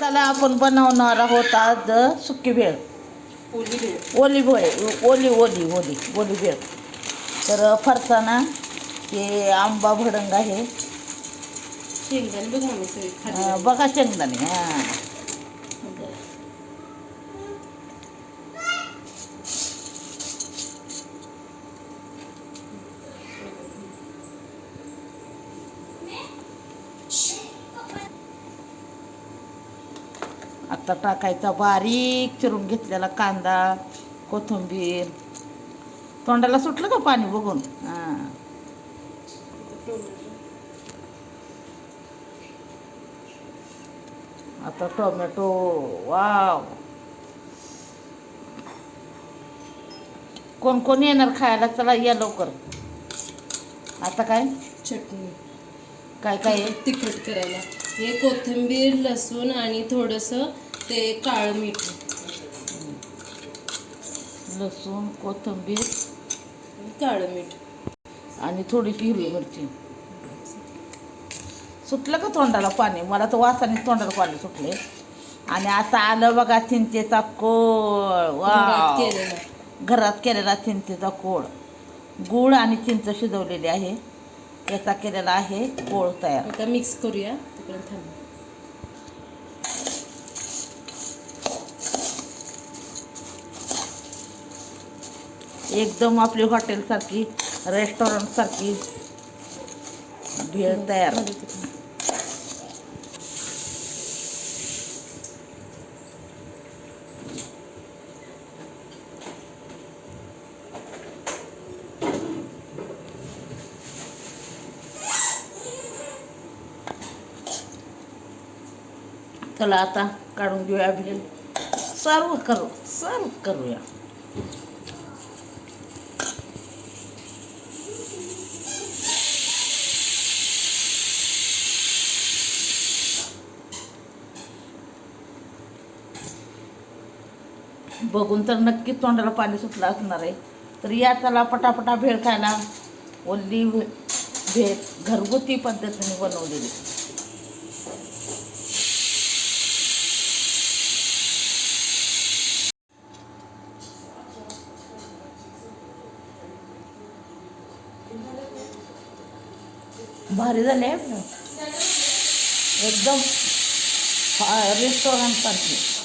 चला आपण बनवणार आहोत आज सुकी भेळ. पोळी भेळ. ओली भेळ ओली ओली ओली ओली भेळ. तर फरसाणा हे आंबा भडंग आहे. शेंगदाणे बघा शेंगदाणे हां. आता टाकायचा बारीक चिरून घेतलेला कांदा कोथिंबीर. तोंडाला सुटलं का पाणी बघून? हां. आता टोमॅटो वाव. कोण कोण येणार खायला? चला या लवकर. आता काय? चटणी. काय काय आहे? तिखट करायला. हे कोथिंबीर लसूण आणि थोडंसं ते काळं मीठ. लसूण कोथिंबीर. काळं मीठ. आणि थोडीशी हिरवी मिरची. सुटलं का तोंडाला पाणी? मला तर वासाने तोंडाला पाणी सुटले आणि आता आलं बघा चिंचेचा कोळ. वा केलेला. घरात केलेला चिंचेचा कोळ. गूळ आणि चिंच शिजवलेली आहे. याचा केलेला आहे कोळ तयार. आता मिक्स करूया. तिकडे थांब. एकदम आपली हॉटेलसारखी रेस्टॉरंटसारखी भेळ तयार. चला आता काढून घेऊया भेल सर्व करू सर्व करूया. बघून तर नक्कीच तोंडाला पाणी सुटलं असणार आहे. तर या चला पटापटा भेळ खायला. ओल्ली भे- भेळ घरगुती पद्धतीने बनवलेली. भारी झाले एकदम रेस्टॉरंट सारखी.